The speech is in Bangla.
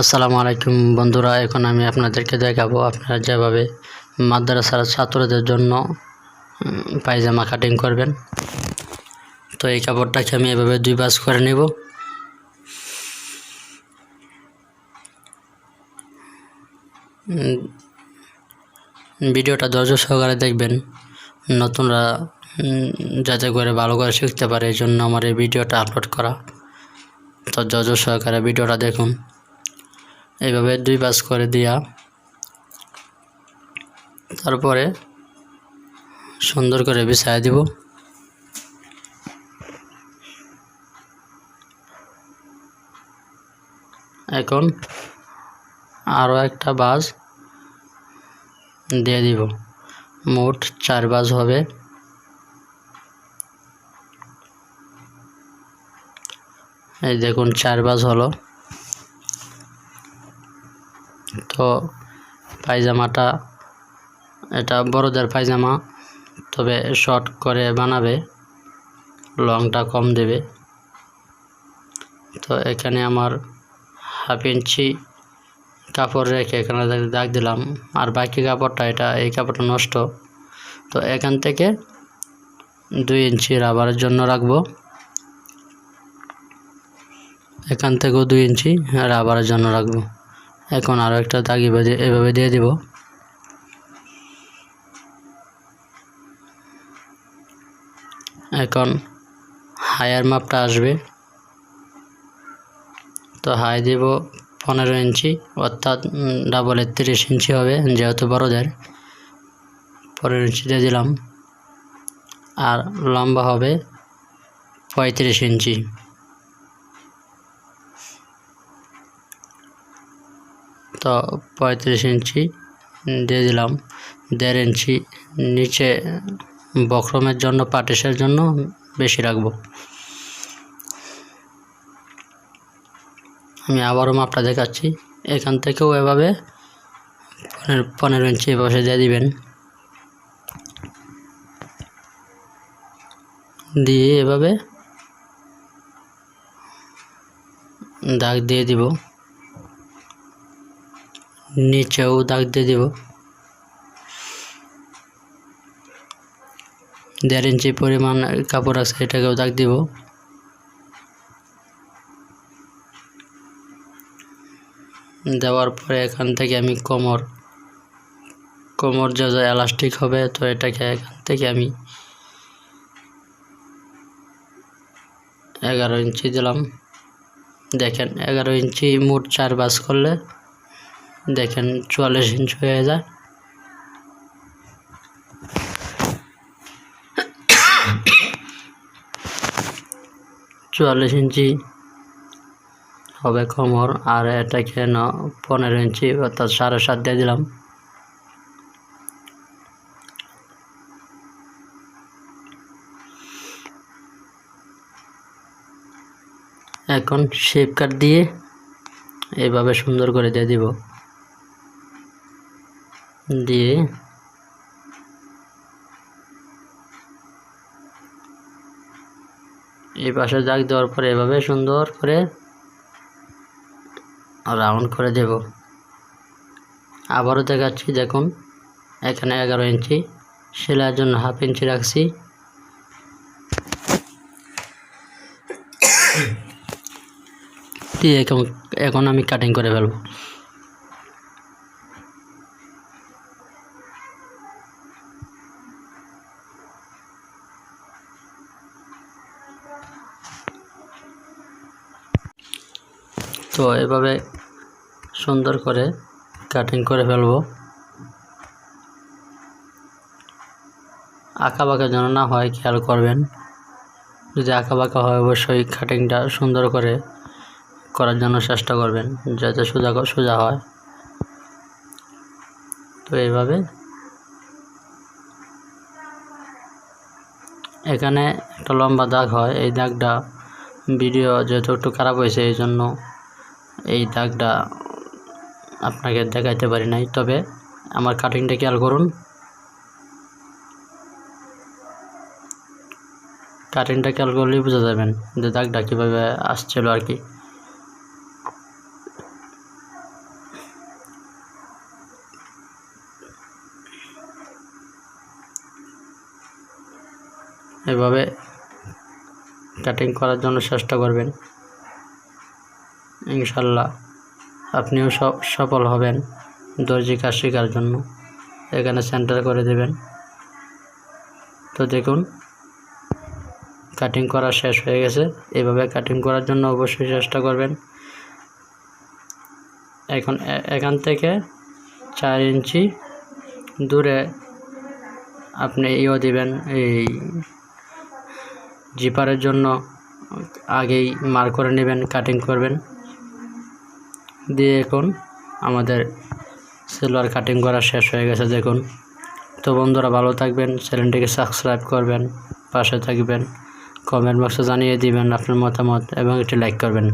আসসালামু আলাইকুম বন্ধুরা, এখন আমি আপনাদেরকে দেখাবো আপনারা যেভাবে মাদ্রাসার ছাত্রদের জন্য পায়জামা কাটিং করবেন। তো এই কাপড়টাকে আমি এভাবে দুই বাস করে নেব। ভিডিওটা ধৈর্য সহকারে দেখবেন। নতুনরা যাতে করে ভালো করে শিখতে পারে, এই জন্য আমার এই ভিডিওটা আপলোড করা। তো ধৈর্য সহকারে ভিডিওটা দেখুন। এইভাবে দুই পাস করে দিয়া তারপরে সুন্দর করে বিছায় দিব। এখন আরও একটা বাস দিয়ে দিব। মোট চার বাস হবে। এই দেখুন, চার বাস হলো। তো পায়জামাটা, এটা বড়দের পায়জামা, তবে শর্ট করে বানাবে লংটা কম দেবে। তো এখানে আমার হাফ ইঞ্চি কাপড় রেখে এখানে দাগ- দিলাম, আর বাকি কাপড়টা, এটা, এই কাপড়টা নষ্ট। তো এখান থেকে দুই ইঞ্চি রাবারের জন্য রাখব। এখান থেকেও দুই ইঞ্চি রাবারের জন্য রাখব। এখন আরও একটা দাগ এভাবে এভাবে দিয়ে দিব। এখন হায়ার মাপটা আসবে। তো হাই দিব পনেরো ইঞ্চি, অর্থাৎ ডাবলের তিরিশ ইঞ্চি হবে, যেহেতু বড়দের। পনেরো ইঞ্চি দিয়ে দিলাম। আর লম্বা হবে পঁয়ত্রিশ ইঞ্চি। তো পঁয়ত্রিশ ইঞ্চি দিয়ে দিলাম, দেড় ইঞ্চি নিচে বক্রমের জন্য, পাটিসের জন্য বেশি রাখব। আমি আবারও মাপটা দেখাচ্ছি, এখান থেকেও এভাবে পনেরো পনেরো ইঞ্চি বসে দিয়ে দিবেন। দিয়ে এভাবে দাগ দিয়ে দিব। নিচেও দাগ দিয়ে দিব। দেড় ইঞ্চি পরিমাণ কাপড় আছে, এটাকেও দাগ দিব। দেওয়ার পরে এখান থেকে আমি কোমর কোমর যে এলাস্টিক হবে, তো এটাকে এখান থেকে আমি এগারো ইঞ্চি দিলাম। দেখেন, এগারো ইঞ্চি মোট চার বাস করলে দেখেন চুয়াল্লিশ ইঞ্চ হয়ে যায়। চুয়াল্লিশ ইঞ্চি হবে কোমর, আর এটাকে ন পনেরো ইঞ্চি অর্থাৎ সাড়ে সাত দিয়ে দিলাম। এখন শেপ কাট দিয়ে এভাবে সুন্দর করে দিয়ে দিব। দিয়ে এই পাশে দাগ দেওয়ার পরে এভাবে সুন্দর করে রাউন্ড করে দেব। আবারও দেখাচ্ছি, দেখুন, এখানে এগারো ইঞ্চি, সেলাইয়ের জন্য হাফ ইঞ্চি রাখছি। দিয়ে এখন এখন আমি কাটিং করে ফেলব। তো এভাবে সুন্দর করে কাটিং করে ফেলব। আঁকা বাঁকা যেন না হয়, খেয়াল করবেন। যদি আঁকা বাঁকা হয়, অবশ্যই কাটিংটা সুন্দর করে করার জন্য চেষ্টা করবেন, যাতে সোজা সোজা হয়। তো এইভাবে এখানে একটা লম্বা দাগ হয়। এই দাগটা ভিডিও যেহেতু একটু খারাপ হয়েছে, এই জন্য এই দাগটা আপনাকে দেখাইতে পারি নাই, তবে আমার কাটিংটা খেয়াল করুন। কাটিংটা খেয়াল করলেই বোঝা যাবেন যে দাগটা কীভাবে আসছিল আর কি। এভাবে কাটিং করার জন্য চেষ্টা করবেন। ইনশাল্লাহ। আপনিও সফল হবেন দর্জি কাজ শেখার জন্য। এখানে সেন্টার করে দেবেন। তো দেখুন কাটিং করা শেষ হয়ে গেছে। এভাবে কাটিং করার জন্য অবশ্যই চেষ্টা করবেন। এখন এখান থেকে চার ইঞ্চি দূরে আপনি ইও দিবেন এই জিপারের জন্য। আগেই মার করে নেবেন কাটিং করবেন। দিয়ে এখন আমাদের সিলভার কাটিং করা শেষ হয়ে গেছে, দেখুন। তো বন্ধুরা, ভালো থাকবেন চ্যানেলটিকে সাবস্ক্রাইব করবেন, পাশে থাকবেন কমেন্ট বক্সে জানিয়ে দিবেন আপনার মতামত এবং একটি লাইক করবেন।